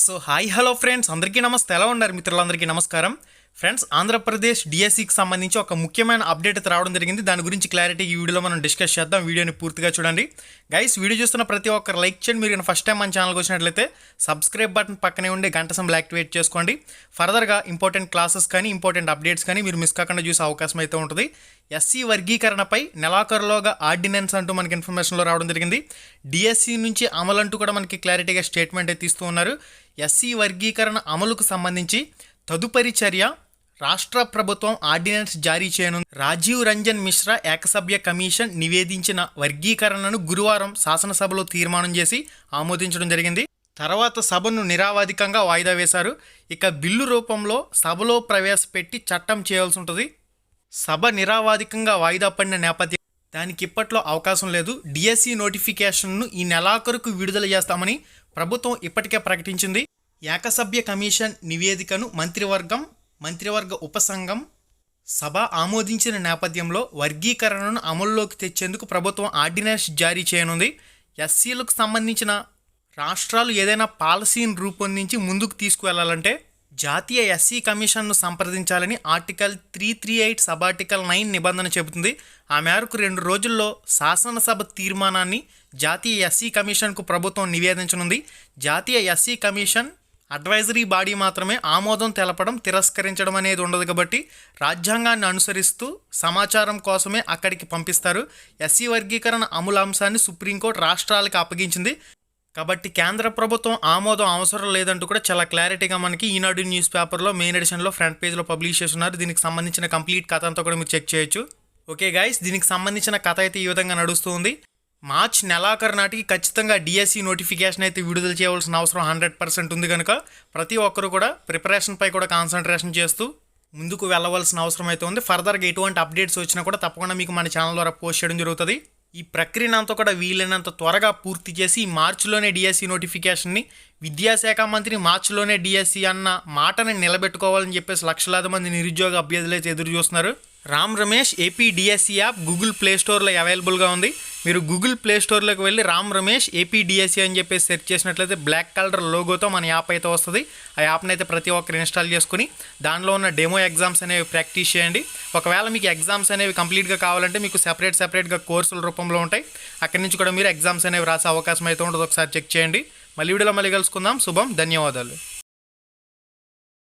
So hi hello friends అందరికీ నమస్తే. ఎలా ఉన్నారు మిత్రులందరికీ నమస్కారం? ఫ్రెండ్స్ ఆంధ్రప్రదేశ్ డిఎస్సికి సంబంధించి ఒక ముఖ్యమైన అప్డేట్ రావడం జరిగింది. దాని గురించి క్లారిటీ ఈ వీడియోలో మనం డిస్కస్ చేద్దాం. వీడియోని పూర్తిగా చూడండి. గైస్ వీడియో చూస్తున్న ప్రతి ఒక్కరు లైక్ చేయండి. మీరు ఫస్ట్ టైం మన ఛానల్కి వచ్చినట్లయితే సబ్స్క్రైబ్ బటన్ పక్కనే ఉండే గంట సంబల్ యాక్టివేట్ చేసుకోండి. ఫర్దర్గా ఇంపార్టెంట్ క్లాసెస్ కానీ ఇంపార్టెంట్ అప్డేట్స్ కానీ మీరు మిస్ కాకుండా చూసే అవకాశం అయితే ఉంటుంది. ఎస్సీ వర్గీకరణపై నెలాఖరులోగా ఆర్డినెన్స్ అంటూ మనకి ఇన్ఫర్మేషన్లో రావడం జరిగింది. డిఎస్సి నుంచి అమలు అంటూ కూడా మనకి క్లారిటీగా స్టేట్మెంట్ అయితే ఇస్తూ ఉన్నారు. ఎస్సీ వర్గీకరణ అమలుకు సంబంధించి తదుపరి చర్య రాష్ట్ర ప్రభుత్వం ఆర్డినెన్స్ జారీ చేయనుంది. రాజీవ్ రంజన్ మిశ్రా ఏకసభ్య కమిషన్ నివేదించిన వర్గీకరణను గురువారం శాసనసభలో తీర్మానం చేసి ఆమోదించడం జరిగింది. తర్వాత సభను నిరావాధికంగా వాయిదా వేశారు. ఇక బిల్లు రూపంలో సభలో ప్రవేశపెట్టి చట్టం చేయాల్సి ఉంటుంది. సభ నిరావాధికంగా వాయిదా పడిన నేపథ్యం దానికి ఇప్పట్లో అవకాశం లేదు. డిఎస్సి నోటిఫికేషన్ను ఈ నెలాఖరుకు విడుదల చేస్తామని ప్రభుత్వం ఇప్పటికే ప్రకటించింది. ఏకసభ్య కమిషన్ నివేదికను మంత్రివర్గం మంత్రివర్గ ఉపసంఘం సభ ఆమోదించిన నేపథ్యంలో వర్గీకరణను అమల్లోకి తెచ్చేందుకు ప్రభుత్వం ఆర్డినెన్స్ జారీ చేయనుంది. ఎస్సీలకు సంబంధించిన రాష్ట్రాలు ఏదైనా పాలసీని రూపొందించి ముందుకు తీసుకువెళ్ళాలంటే జాతీయ ఎస్సీ కమిషన్ను సంప్రదించాలని article three three eight sub article nine నిబంధన చెబుతుంది. ఆ మేరకు రెండు రోజుల్లో శాసనసభ తీర్మానాన్ని జాతీయ ఎస్సీ కమిషన్కు ప్రభుత్వం నివేదించనుంది. జాతీయ ఎస్సీ కమిషన్ అడ్వైజరీ బాడీ మాత్రమే ఆమోదం తెలపడం తిరస్కరించడం అనేది ఉండదు కాబట్టి రాజ్యాంగాన్ని అనుసరిస్తూ సమాచారం కోసమే అక్కడికి పంపిస్తారు. ఎస్సీ వర్గీకరణ అమలు అంశాన్ని సుప్రీంకోర్టు రాష్ట్రాలకు అప్పగించింది. కాబట్టి కేంద్ర ప్రభుత్వం ఆమోదం అవసరం లేదంటూ కూడా చాలా క్లారిటీగా మనకి ఈనాడు న్యూస్ పేపర్లో మెయిన్ ఎడిషన్లో ఫ్రంట్ పేజ్లో పబ్లిష్ చేస్తున్నారు. దీనికి సంబంధించిన కంప్లీట్ కథ అంతా కూడా మీరు చెక్ చేయొచ్చు. ఓకే గైస్ దీనికి సంబంధించిన కథ అయితే ఈ విధంగా నడుస్తుంది మార్చ్ నెలాఖరు నాటికి ఖచ్చితంగా డిఎస్సి నోటిఫికేషన్ అయితే విడుదల చేయవలసిన అవసరం హండ్రెడ్ పర్సెంట్ ఉంది కనుక ప్రతి ఒక్కరు కూడా ప్రిపరేషన్పై కూడా కాన్సన్ట్రేషన్ చేస్తూ ముందుకు వెళ్ళవలసిన అవసరం అయితే ఉంది. ఫర్దర్గా ఎటువంటి అప్డేట్స్ వచ్చినా కూడా తప్పకుండా మీకు మన ఛానల్ ద్వారా పోస్ట్ చేయడం జరుగుతుంది. ఈ ప్రక్రియను అంతా కూడా వీలైనంత త్వరగా పూర్తి చేసి మార్చిలోనే డిఎస్సి నోటిఫికేషన్ని విద్యాశాఖ మంత్రి మార్చిలోనే డిఎస్సి అన్న మాటని నిలబెట్టుకోవాలని చెప్పేసి లక్షలాది మంది నిరుద్యోగ అభ్యర్థులు అయితే ఎదురు చూస్తున్నారు Ram Ramesh AP DSC app Google Play స్టోర్లో అవైలబుల్గా ఉంది. మీరు గూగుల్ ప్లే స్టోర్లోకి వెళ్ళి రామ్ రమేష్ ఏపీడిఎస్సి అని చెప్పేసి సెర్చ్ చేసినట్లయితే బ్లాక్ కలర్ లోగోతో మన యాప్ అయితే వస్తుంది. ఆ యాప్ని అయితే ప్రతి ఒక్కరు ఇన్స్టాల్ చేసుకుని దానిలో ఉన్న డెమో ఎగ్జామ్స్ అనేవి ప్రాక్టీస్ చేయండి. ఒకవేళ మీకు ఎగ్జామ్స్ అనేవి కంప్లీట్గా కావాలంటే మీకు సెపరేట్ సెపరేట్గా కోర్సుల రూపంలో ఉంటాయి. అక్కడి నుంచి కూడా మీరు ఎగ్జామ్స్ అనేవి రాసే అవకాశం అయితే ఉండదు. ఒకసారి చెక్ చేయండి. మళ్ళీ వీడియోలో మళ్ళీ కలుసుకుందాం. శుభం ధన్యవాదాలు.